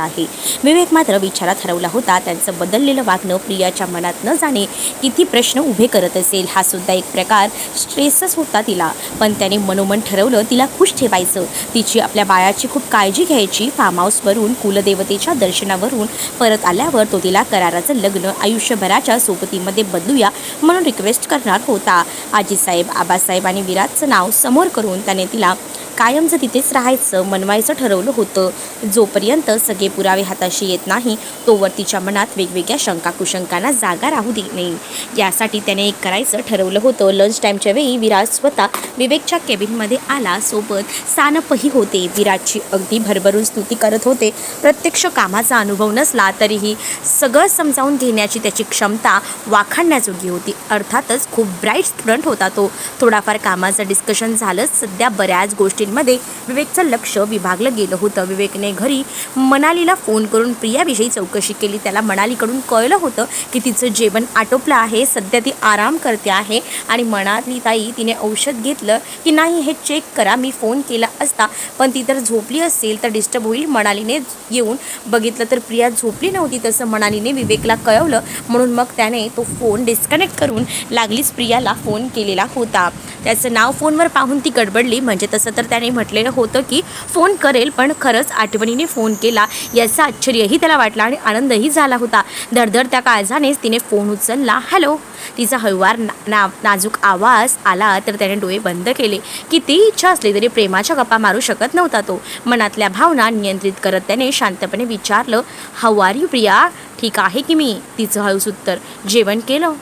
आहे. विवेक मात्र विचारात हरवला होता. त्यांचं बदललेलं वागणं प्रियाच्या मनात न जाणे किती प्रश्न उभे करत असेल हा सुद्धा एक प्रकार स्ट्रेसच होता तिला. पण त्याने मनोमन ठरवलं तिला खुश ठेवायचं. तिची आपल्या बाळाची खूप काळजी घ्यायची. फार्म हाऊसवरून कुलदेवतेच्या दर्शनावरून परत आल्यावर तो तिला कराराचं लग्न आयुष्यभराच्या सोबतीमध्ये बदलूया म्हणून रिक्वेस्ट करणार होता. आजीसाहेब आबासाहेब आणि विराटचं नाव समोर करून त्याने तिला कायमचं तिथेच राहायचं मनवायचं ठरवलं होतं. जोपर्यंत सगळे पुरावे हाताशी येत नाही तोवर तिच्या मनात वेगवेगळ्या शंका कुशंकांना जागा राहू दे नाही. यासाठी त्याने एक करायचं ठरवलं होतं. लंच टाईमच्या वेळी विराज स्वतः विवेकच्या केबिनमध्ये आला. सोबत सानपही होते. विराजची अगदी भरभरून स्तुती करत होते. प्रत्यक्ष कामाचा अनुभव नसला तरीही सगळं समजावून घेण्याची त्याची क्षमता वाखाणण्याजोगी होती. अर्थातच खूप ब्राईट स्टुडंट होता तो. थोडाफार कामाचं डिस्कशन झालं सध्या बऱ्याच गोष्टींमध्ये विवेकचं लक्ष विभागलं गेलं होतं. विवेकने घरी मनालीला फोन करून प्रियाविषयी चौकशी केली. त्याला मनालीकडून कळलं होतं की तिचं जेवण आटोपलं आहे. सध्या ती आराम करते आहे आणि मनाली ताई तिने औषध घेतलं की नाही हे चेक करा. मी फोन केला असता पण ती तर झोपली असेल तर डिस्टर्ब होईल. मनालीने येऊन बघितलं तर प्रिया झोपली नव्हती तसं मनालीने विवेकला कळवलं. म्हणून मग त्याने तो फोन डिस्कनेक्ट करून लागलीच प्रियाला फोन केलेला होता. त्याचं नाव फोनवर पाहून ती गडबडली. म्हणजे तसं तर त्याने म्हटलेलं होतं की फोन करेल पण खरंच आठवणीने फोन केला. याचं आश्चर्यही त्याला वाटला आणि आनंदही झाला होता. धडधड त्या काळजानेच तिने फोन उचलला. हॅलो. तिचा हळुवार ना ना नाजूक आवाज आला तर त्याने डोळे बंद केले. किती इच्छा असली तरी प्रेमाच्या गप्पा मारू शकत नव्हता तो. मनातल्या भावना नियंत्रित करत त्याने शांतपणे विचारलं हवारी प्रिया? ठीक आहे की मी? तिचं हळूच उत्तर जेवण केलं.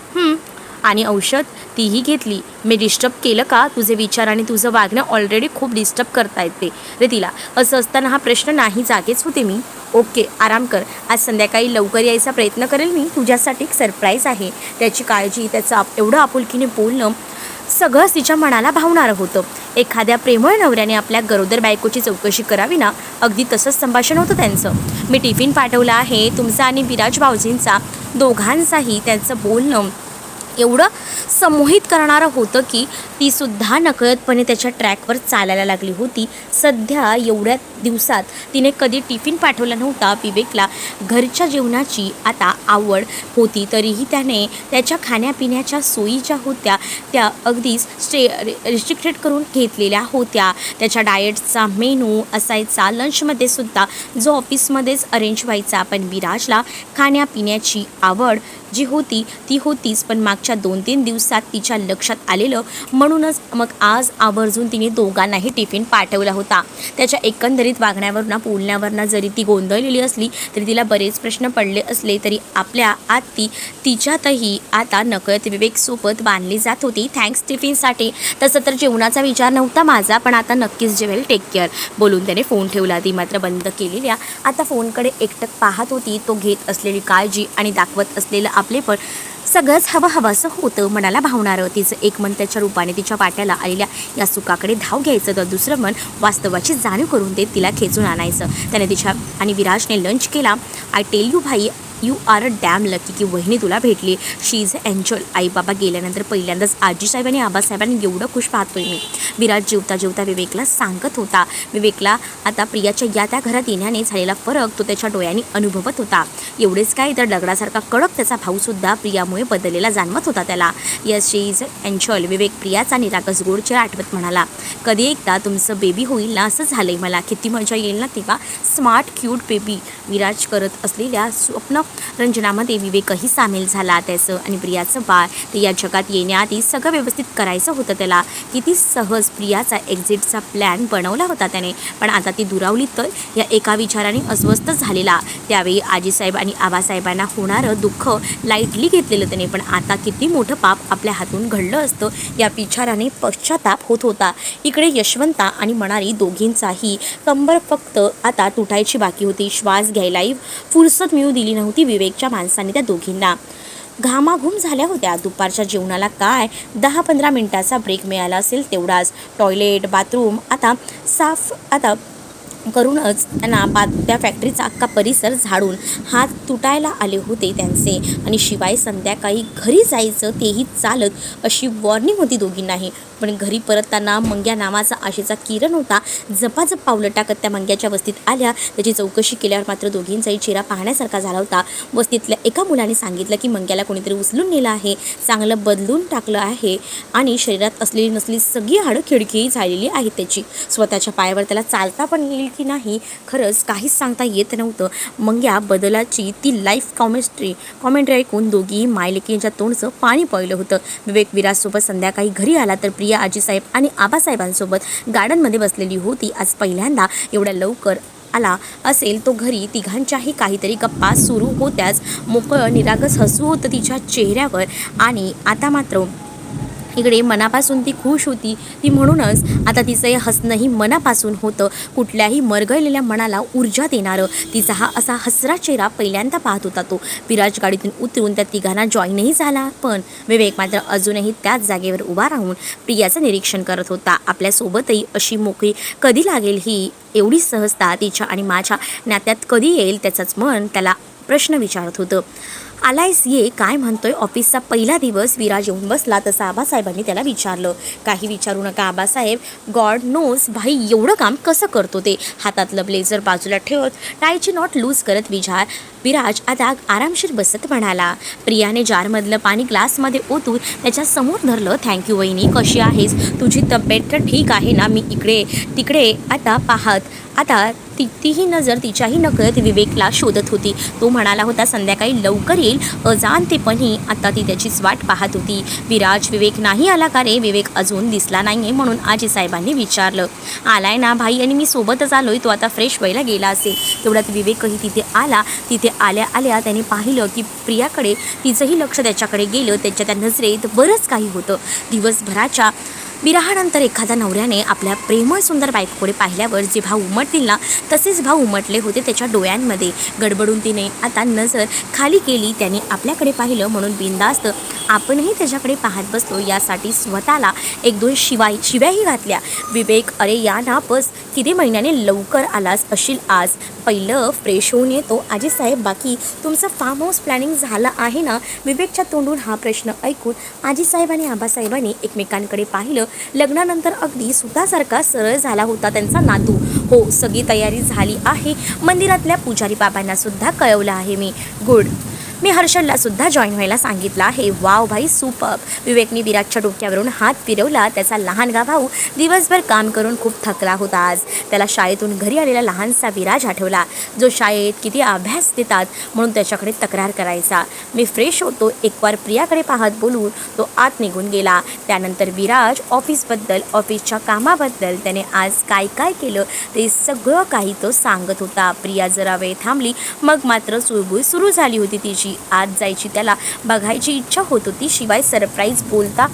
आणि औषध तीही घेतली. मी डिस्टर्ब केलं का? तुझे विचार आणि तुझं वागणं ऑलरेडी खूप डिस्टर्ब करता येते. रे तिला असं असताना हा प्रश्न नाही जागेच होते मी. ओके आराम कर. आज संध्याकाळी लवकर यायचा प्रयत्न करेल मी. तुझ्यासाठी एक सरप्राईज आहे. त्याची काळजी त्याचं आप एवढं आपुलकीने बोलणं सगळंच तिच्या मनाला भावणारं होतं. एखाद्या प्रेमळ नवऱ्याने आपल्या गरोदर बायकोची चौकशी करावी ना? अगदी तसंच संभाषण होतं त्यांचं. मी टिफिन पाठवला आहे. तुमचा आणि विराज भाऊजींचा दोघांचाही त्यांचं बोलणं एवढं संमोहित करणारं होतं की तीसुद्धा नकळतपणे त्याच्या ट्रॅकवर चालायला लागली होती. सध्या एवढ्या दिवसात तिने कधी टिफिन पाठवला नव्हता विवेकला. घरच्या जेवणाची आता आवड होती तरीही त्याने त्याच्या खाण्यापिण्याच्या सोयी ज्या होत्या त्या अगदीच स्टे रिस्ट्रिक्टेड करून घेतलेल्या होत्या. त्याच्या डाएटचा मेनू असायचा लंचमध्ये सुद्धा जो ऑफिसमध्येच अरेंज व्हायचा पण विराजला खाण्यापिण्याची आवड जी होती ती होतीच. पण मागच्या दोन तीन दिवसात तिच्या लक्षात आलेलं म्हणूनच मग आज आवर्जून तिने दोघांनाही टिफिन पाठवला होता. त्याच्या एकंदरीत वागण्यावरनं बोलण्यावरनं जरी ती गोंधळलेली असली तरी तिला बरेच प्रश्न पडले असले तरी आपल्या आत ती तिच्यातही आता नकळत विवेकसोबत बांधली जात होती. थँक्स टिफिनसाठी. तसं तर जेवणाचा विचार नव्हता माझा पण आता नक्कीच जेवेल. टेक केअर बोलून त्याने फोन ठेवला. ती मात्र बंद केलेल्या आता फोनकडे एकटक पाहत होती. तो घेत असलेली काळजी आणि दाखवत असलेलं आपले पण सगळंच हवं हवंसं होतं मनाला भावणारं. तिचं एक मन त्याच्या रूपाने तिच्या वाट्याला आलेल्या या सुखाकडे धाव घ्यायचं तर दुसरं मन वास्तवाची जाणीव करून ते तिला खेचून आणायचं. त्याने तिच्या आणि विराजने लंच केला. आय टेल यू भाई you are a damn lucky की वहिनी तुला भेटली. शी इज एन्जॉय आई बाबा गेल्यानंतर पहिल्यांदाच आजीसाहेब आणि आबासाहेबांनी एवढं खुश पाहतोय मी. विराज जेवता जेवता विवेकला सांगत होता. विवेकला आता प्रियाच्या या त्या घरात येण्याने झालेला फरक तो त्याच्या डोळ्यांनी अनुभवत होता. एवढेच काय तर दगडासारखा कडक त्याचा भाऊसुद्धा प्रियामुळे बदललेला जाणवत होता त्याला. Yes she is enjoy Vivek प्रियाचा निरागस गोडचे आठवत म्हणाला कधी एकदा तुमचं बेबी होईल ना असं झालंय मला. किती मजा येईल ना तेव्हा स्मार्ट क्यूट बेबी विराज करत असलेल्या स्वप्न रंजनामध्ये विवेकही सामील झाला. त्याचं आणि प्रियाचं बाळ. ते या जगात येण्याआधी सगळं व्यवस्थित करायचं होतं त्याला. किती सहज प्रियाचा एक्झिटचा प्लॅन बनवला होता त्याने. पण आता ती दुरावली तर या एका विचाराने अस्वस्थ झालेला. त्यावेळी आजीसाहेब आणि आबासाहेबांना होणारं दुःख लाईटली घेतलेलं त्याने. पण आता किती मोठं पाप आपल्या हातून घडलं असतं या विचाराने पश्चाताप होत होता. इकडे यशवंता आणि मणारी दोघींचाही कंबर फक्त आता तुटायची बाकी होती. श्वास घ्यायलाही फुरसत मिळू दिली नव्हती. विवेकच्या माणसाने त्या दोघींना. घामाघूम झाल्या होत्या. दुपारच्या जेवणाला काय दहा पंधरा मिनिटाचा ब्रेक मिळाला असेल तेवढाच. टॉयलेट बाथरूम आता साफ आता करूनच त्यांना बा त्या फॅक्टरीचा अख्खा परिसर झाडून हात तुटायला आले होते त्यांचे. आणि शिवाय संध्याकाळी घरी जायचं तेही चालत अशी वॉर्निंग होती दोघींनाही. पण घरी परतताना मंग्या नावाचा आशेचा किरण होता. जपाजप पावलं टाकत त्या मंग्याच्या वस्तीत आल्या. त्याची चौकशी केल्यावर मात्र दोघींचाही चेहरा पाहण्यासारखा झाला होता. वस्तीतल्या एका मुलाने सांगितलं की मंग्याला कोणीतरी उचलून नेलं आहे. चांगलं बदलून टाकलं आहे. आणि शरीरात असलेली नसली सगळी हाडं खिडकी झालेली आहेत त्याची. स्वतःच्या पायावर त्याला चालता पण येईल की नाही खरंच काहीच सांगता येत नव्हतं. मग या बदलाची ती लाईफ कॉमेस्ट्री कॉमेंट्री ऐकून दोघी मायलेकींच्या तोंडचं पाणी पळलं होतं. विवेक विराजसोबत संध्याकाळी घरी आला तर प्रिया आजीसाहेब आणि आबासाहेबांसोबत गार्डनमध्ये बसलेली होती. आज पहिल्यांदा एवढ्या लवकर आला असेल तो घरी तिघांच्याही काहीतरी गप्पा सुरू होत्याच. मोकळं निरागस हसू होतं तिच्या चेहऱ्यावर. आणि आता मात्र इकडे मनापासून ती खुश होती. ती म्हणूनच आता तिचं हे हसणंही मनापासून होतं. कुठल्याही मरगळलेल्या मनाला ऊर्जा देणारं तिचा हा असा हसरा चेहरा पहिल्यांदा पाहत होता तो. विराज गाडीतून उतरून त्या तिघांना जॉईनही झाला. पण विवेक मात्र अजूनही त्याच जागेवर उभा राहून प्रियाचं निरीक्षण करत होता. आपल्यासोबतही अशी मोकळी कधी लागेल ही एवढी सहजता तिच्या आणि माझ्या नात्यात कधी येईल त्याचंच मन त्याला प्रश्न विचारत होतं. आलायस ये काय म्हणतोय? ऑफिसचा पहिला दिवस विराज येऊन बसला तसं आबासाहेबांनी त्याला विचारलं. काही विचारू नका आबासाहेब. गॉड नोस भाई एवढं काम कसं करतो ते? हातातलं ब्लेझर बाजूला ठेवत टायची नॉट लूज करत विचार विराज आता आरामशीर बसत म्हणाला. प्रियाने जारमधलं पाणी ग्लासमध्ये ओतून त्याच्यासमोर धरलं थँक्यू वहिनी कशी आहेस? तुझी तब्येत तर ठीक आहे ना? मी इकडे तिकडे आता पाहत. आता ती तीही नजर तिच्याही नकळत विवेकला शोधत होती. तो म्हणाला होता संध्याकाळी लवकर येईल. अजाणतेपणी आता ती त्याचीच वाट पाहत होती. विराज विवेक नाही आला का रे? विवेक अजून दिसला नाही आहे म्हणून आजी साहेबांनी विचारलं. आलाय ना भाई आणि मी सोबतच आलोय. तो आता फ्रेश व्हायला गेला असेल. तेवढ्यात विवेकही तिथे आला. तिथे आल्या आल्या त्याने पाहिलं की प्रियाकडे तिचंही लक्ष त्याच्याकडे गेलं. त्याच्या त्या नजरेत बरंच काही होतं. दिवसभराच्या विराहानंतर एखाद्या नवऱ्याने आपल्या प्रेमळ सुंदर बायकोकडे पाहिल्यावर जे भाव उमटतील ना तसेच भाव उमटले होते त्याच्या डोळ्यांमध्ये. गडबडून तिने आता नजर खाली केली त्याने आपल्याकडे पाहिलं म्हणून बिंदास्त आपणही त्याच्याकडे पाहत बसलो. यासाठी स्वतःला एक दोन शिवाय शिव्याही घातल्या. विवेक अरे या ना बस. किती महिन्याने लवकर आलास अशील आज? पहिलं फ्रेश होऊन येतो. आजी साहेब बाकी तुमचं फार्म हाऊस प्लॅनिंग झालं आहे ना? विवेकच्या तोंडून हा प्रश्न ऐकून आजी साहेब आणि आबासाहेबांनी एकमेकांकडे पाहिलं. लग्नानंतर अगदी सुतासारखा सरळ झाला होता त्यांचा नातू. हो सगळी तयारी झाली आहे. मंदिरातल्या पुजारी बाबांना सुद्धा कळवलं आहे मी. गुड मी हर्षलला सुद्धा जॉईन व्हायला सांगितलं आहे. वाव भाई सुपर विवेकने विराटच्या डोक्यावरून हात फिरवला. त्याचा लहानगा भाऊ दिवसभर काम करून खूप थकला होता आज. त्याला शाळेतून घरी आलेला लहानसा विराज आठवला. जो शाळेत किती अभ्यास देतात म्हणून त्याच्याकडे तक्रार करायचा. मी फ्रेश होतो. एकवार प्रियाकडे पाहत बोलून तो आत निघून गेला. त्यानंतर विराज ऑफिसबद्दल ऑफिसच्या कामाबद्दल त्याने आज काय काय केलं ते सगळं काही तो सांगत होता. प्रिया जरा वेळ थांबली. मग मात्र चुळबुळ सुरू झाली होती तिची. आत जायची. त्याला बघायची इच्छा होत होती. शिवाय सरप्राईज बोलता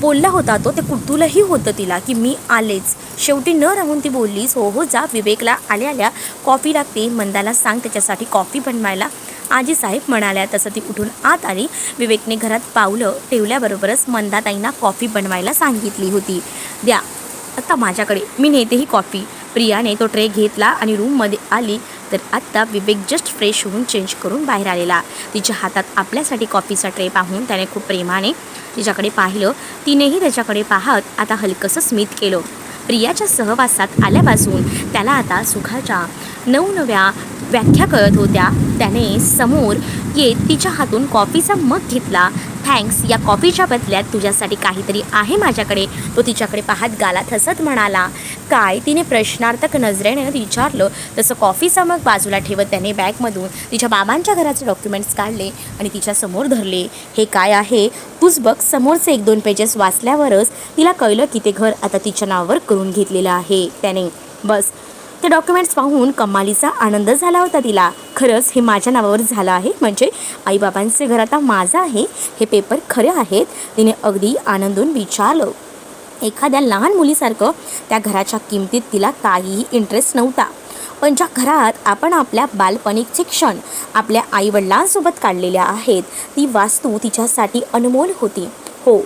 बोलला होता तो. ते कुतूहलही होतं तिला की मी आलेच. शेवटी न राहून ती बोललीस हो हो जा विवेकला आल्या आल्या कॉफी लागते. मंदाला सांग त्याच्यासाठी कॉफी बनवायला. आजी साहेब म्हणाल्या तसं ती उठून आत आली. विवेकने घरात पावलं ठेवल्याबरोबरच मंदाताईंना कॉफी बनवायला सांगितली होती. द्या आता माझ्याकडे. मी नेतेही कॉफी. प्रियाने तो ट्रे घेतला आणि रूममध्ये आली. तर आत्ता विवेक जस्ट फ्रेश होऊन चेंज करून बाहेर आलेला. तिच्या हातात आपल्यासाठी कॉफीचा ट्रे पाहून त्याने खूप प्रेमाने तिच्याकडे पाहिलं. तिनेही त्याच्याकडे पाहत आता हलकंसं स्मित केलं. प्रियाच्या सहवासात आल्यापासून त्याला आता सुखाच्या नवनव्या व्याख्या कळत होत्या. त्याने समोर येत तिच्या हातून कॉफीचा मग घेतला. थँक्स या कॉफीच्या बदल्यात तुझ्यासाठी काहीतरी आहे माझ्याकडे. तो तिच्याकडे पाहत गालात हसत म्हणाला काय? तिने प्रश्नार्थक नजरेने विचारलं. तसं कॉफीचा मग बाजूला ठेवत त्याने बॅगमधून तिच्या बाबांच्या घराचे डॉक्युमेंट्स काढले आणि तिच्या समोर धरले. हे काय आहे? तूच बघ समोरचे एक दोन पेजेस वाचल्यावरच तिला कळलं की ते घर आता तिच्या नावावर करून घेतलेलं आहे. त्याने बस ते डॉक्युमेंट्स पाहून कमालीचा आनंद झाला होता तिला. खरंच हे माझ्या नावावर झालं आहे. म्हणजे आईबाबांचे घर आता माझं आहे. हे पेपर खरे आहेत. तिने अगदी आनंदून विचारलं. एखाद्या लहान मुलीसारखं त्या घराच्या किमतीत तिला काहीही इंटरेस्ट नव्हता. पण ज्या घरात आपण आपल्या बालपणीचे क्षण आपल्या आईवडिलांसोबत काढलेल्या आहेत ती वास्तू तिच्यासाठी अनमोल होती. हो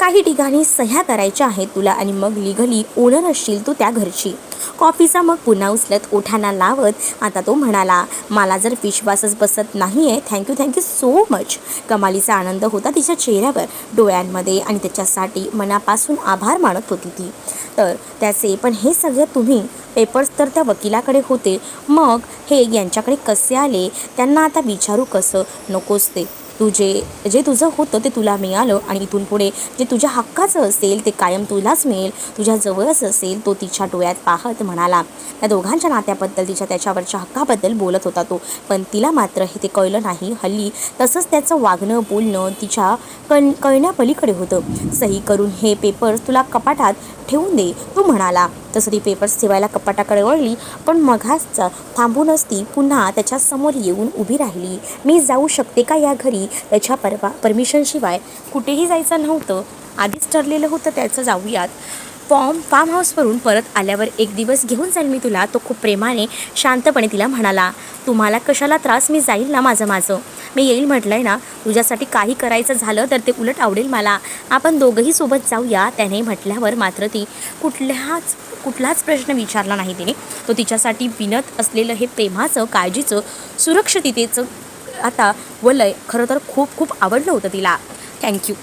काही ठिकाणी सह्या करायच्या आहेत तुला आणि मग लिगली ओनर असशील तू त्या घरची. कॉफीचा मग पुन्हा उचलत ओठांना लावत आता तो म्हणाला मला जर विश्वासच बसत नाही आहे thank you thank you so much कमालीचा आनंद होता तिच्या चेहऱ्यावर डोळ्यांमध्ये आणि त्याच्यासाठी मनापासून आभार मानत होती ती. तर त्याचे पण हे सगळं तुम्ही पेपर्स तर त्या वकिलाकडे होते. मग हे यांच्याकडे कसे आले? त्यांना आता विचारू कसं? नकोच ते. तुझे जे तुझं होतं ते तुला मिळालं आणि इथून पुढे जे तुझ्या हक्काचं असेल ते कायम तुलाच मिळेल. तुझ्या जवळच असेल तो तिच्या डोळ्यात पाहत म्हणाला. त्या दोघांच्या नात्याबद्दल तिच्या त्याच्यावरच्या हक्काबद्दल बोलत होता तो. पण तिला मात्र हे ते कळलं नाही. हल्ली तसंच त्याचं वागणं बोलणं तिच्या कळ कळण्यापलीकडे होतं. सही करून हे पेपर्स तुला कपाटात ठेवून दे तो म्हणाला. तसं ती पेपर्स ठेवायला कपाटाकडे वळली पण मघासचा थांबूनच ती पुन्हा त्याच्यासमोर येऊन उभी राहिली. मी जाऊ शकते का या घरी? त्याच्या परवा परमिशनशिवाय कुठेही जायचं नव्हतं. आधीच ठरलेलं होतं त्याचं जाऊयात. फॉर्म फार्म हाऊसवरून परत आल्यावर एक दिवस घेऊन जाईल मी तुला तो खूप प्रेमाने शांतपणे तिला म्हणाला. तुम्हाला कशाला त्रास? मी जाईल ना माझं माझं. मी येईल म्हटलं आहे ना तुझ्यासाठी काही करायचं झालं तर ते उलट आवडेल मला. आपण दोघंही सोबत जाऊया त्याने म्हटल्यावर मात्र ती कुठल्याच कुठलाच प्रश्न विचारला नाही तिने. तो तिच्यासाठी विनत असलेलं हे प्रेमाचं काळजीचं सुरक्षिततेचं आता वलय खरं तर खूप खूप आवडलं होतं तिला. थँक्यू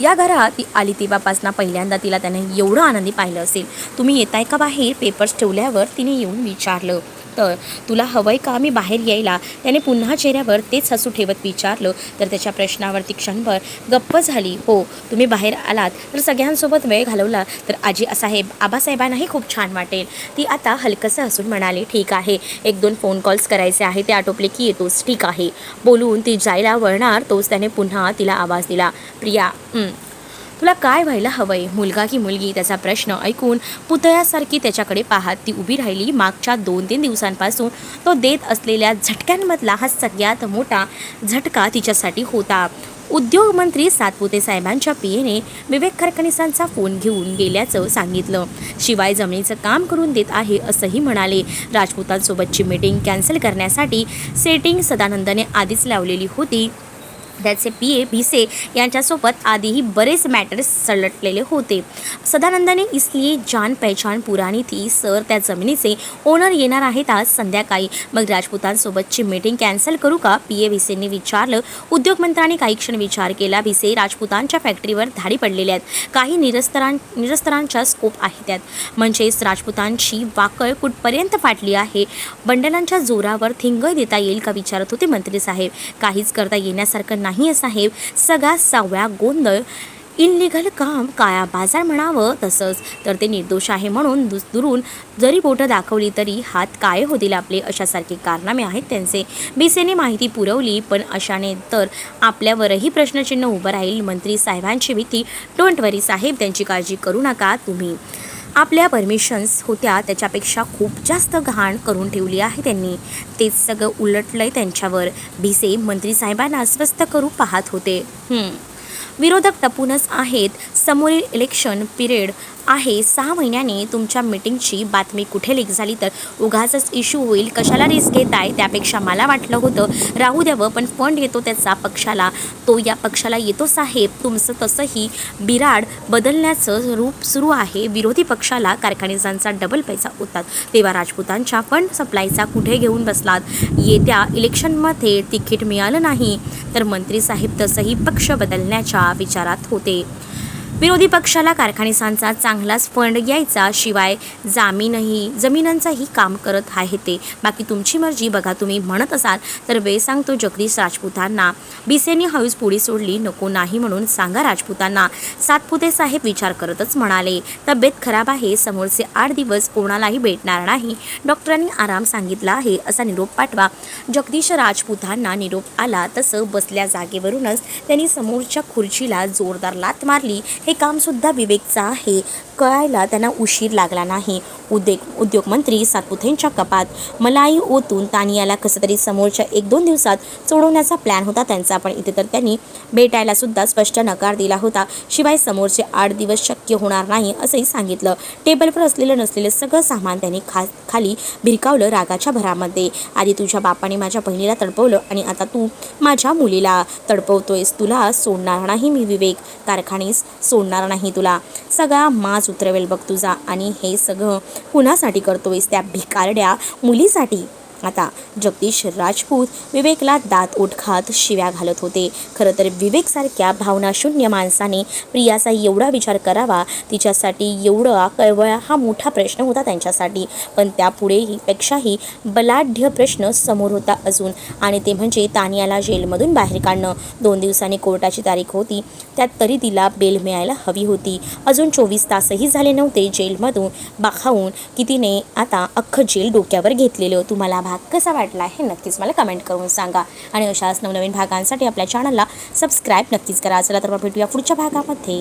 या घरात ती आली तेव्हापासनं पहिल्यांदा तिला त्याने एवढं आनंदी पाहिलं असेल. तुम्ही येताय का बाहेर? पेपर्स ठेवल्यावर तिने येऊन विचारलं. तर तुला हवंय का मी बाहेर यायला? त्याने पुन्हा चेहऱ्यावर तेच हसू ठेवत विचारलं. तर त्याच्या प्रश्नावरती क्षणभर गप्प झाली. हो तुम्ही बाहेर आलात. तर सगळ्यांसोबत वेळ घालवला. तर आजी असाहेब आबासाहेबांनाही खूप छान वाटेल. ती आता हलकंसं हसून म्हणाली ठीक आहे. एक दोन फोन कॉल्स करायचे आहे ते आटोपले की येतोस. ठीक आहे. बोलून ती जायला वळणार तोच त्याने पुन्हा तिला आवाज दिला. प्रिया तुला काय व्हायला हवंय? मुलगा की मुलगी? त्याचा प्रश्न ऐकून पुतळ्यासारखी त्याच्याकडे पाहत ती उभी राहिली. मागच्या दोन तीन दिवसांपासून तो देत असलेल्या झटक्यांमधला हा सगळ्यात मोठा झटका तिच्यासाठी होता. उद्योगमंत्री सातपुते साहेबांच्या पीएने विवेक खरकणीसांचा फोन घेऊन गेल्याचं सांगितलं. शिवाय जमिनीचं काम करून देत आहे असंही म्हणाले. राजपुतांसोबतची मीटिंग कॅन्सल करण्यासाठी सेटिंग सदानंदने आधीच लावलेली होती. त्याचे पी ए भिसे यांच्यासोबत आधीही बरेच मॅटर्स सलटलेले होते. सदानंदाने इसलिए जान पहचान पुराणी थी. सर त्या जमिनीचे ओनर येणार आहेत आज संध्याकाळी. मग राजपुतांसोबतची मीटिंग कॅन्सल करू का? पी ए भिसेंनी विचारलं. उद्योगमंत्र्यांनी काही क्षण विचार केला. भिसे राजपुतांच्या फॅक्टरीवर धाडी पडलेल्या आहेत. काही निरस्तरां निरस्तरांच्या स्कोप आहे त्यात. म्हणजेच राजपुतांची वाकळ कुठपर्यंत फाटली आहे? बंडलांच्या जोरावर थिंग देता येईल का? विचारत होते मंत्री साहेब. काहीच करता येण्यासारखं नाही नाही साहेब. सगळा सहाव्या गोंधळ इनलिगल काम काळा बाजार म्हणावं तसंच. तर ते निर्दोष आहे म्हणून दुस दुरून जरी बोटं दाखवली तरी हात काळे होतील आपले अशासारखे कारनामे आहेत त्यांचे. बीसेने माहिती पुरवली पण अशाने तर आपल्यावरही प्रश्नचिन्ह उभं राहील. मंत्री साहेबांची भीती डोंट वरी साहेब त्यांची काळजी करू नका तुम्ही. आपल्या परमिशन्स होत्या त्याच्यापेक्षा खूप जास्त घाण करून ठेवली आहे त्यांनी. तेच सगळं उलटलंय त्यांच्यावर. भिसे मंत्री साहेबांना अस्वस्थ करू पाहत होते. विरोधक टपूनच आहेत. समोरील इलेक्शन पिरियड आहे. सहा महिन्याने तुमच्या मीटिंगची बातमी कुठे लीक झाली तर उगाचच इश्यू होईल. कशाला रिस्क घेत आहे? त्यापेक्षा मला वाटलं होतं राहू द्यावं पण फंड येतो त्याचा पक्षाला. तो या पक्षाला येतो साहेब तुमचं तसंही बिराड बदलण्याचं रूप सुरू आहे. विरोधी पक्षाला कारखानेजांचा डबल पैसा होतात. तेव्हा राजपूतांच्या फंड सप्लायचा कुठे घेऊन बसलात? येत्या इलेक्शनमध्ये तिकीट मिळालं नाही. तर मंत्री साहेब तसंही पक्ष बदलण्याच्या विचारात होते. विरोधी पक्षाला कारखानिसांचा चांगलाच फंड यायचा शिवाय जामीनही जमिनांचाही काम करत आहे ते. बाकी तुमची मर्जी बघा तुम्ही म्हणत असाल तर वेळ सांगतो जगदीश राजपुतांना. बिसेनी हळूच पुढे सोडली नको नाही म्हणून सांगा राजपुतांना. सातपुते साहेब विचार करतच म्हणाले तब्येत खराब आहे समोरचे आठ दिवस कोणालाही भेटणार नाही. डॉक्टरांनी आराम सांगितला आहे असा निरोप पाठवा. जगदीश राजपुतांना निरोप आला तसं बसल्या जागेवरूनच त्यांनी समोरच्या खुर्चीला जोरदार लात मारली. हे हे कामसुद्धा विवेकचं आहे. कळायला त्यांना उशीर लागला नाही. उद्योग उद्योगमंत्री सातपुतेंच्या कपात. मलाई ओतून तानियाला कसं तरी समोरच्या एक दोन दिवसात सोडवण्याचा प्लॅन होता त्यांचा. पण इथे तर त्यांनी भेटायला सुद्धा स्पष्ट नकार दिला होता. शिवाय समोरचे आठ दिवस शक्य होणार नाही असंही सांगितलं. टेबलवर असलेलं नसलेलं सगळं सामान त्यांनी खा खाली भिरकावलं रागाच्या भरामध्ये. आधी तुझ्या बापाने माझ्या बहिणीला तडपवलं आणि आता तू माझ्या मुलीला तडपवतोयस. तुला सोडणार नाही मी विवेक. कारखानीस सोडणार नाही तुला. सगळा माज उतरवेल बघ तुझा. आणि हे सगळं कुणासाठी करतोयस त्या भिकारड्या मुलीसाठी? आता जगदीश राजपूत विवेकला दात ओठ खात शिव्या घालत होते. खरं तर विवेकसारख्या भावनाशून्य माणसाने प्रियाचा एवढा विचार करावा तिच्यासाठी एवढा कळवळा हा मोठा प्रश्न होता त्यांच्यासाठी. पण त्यापुढेही पेक्षाही बलाढ्य प्रश्न समोर होता अजून. आणि ते म्हणजे तानियाला जेलमधून बाहेर काढणं. दोन दिवसांनी कोर्टाची तारीख होती. त्यात तरी तिला बेल मिळायला हवी होती. अजून चोवीस तासही झाले नव्हते जेलमधून. बाखावून की तिने आता अख्खं जेल डोक्यावर घेतलेलं तुम्हाला भाग कसा वाटला हे नक्कीच मला कमेंट करून सांगा. आणि अशाच नवनवीन भागांसाठी आपल्या चॅनलला सबस्क्राईब नक्कीच करा. चला तर मग भेटूया पुढच्या भागामध्ये.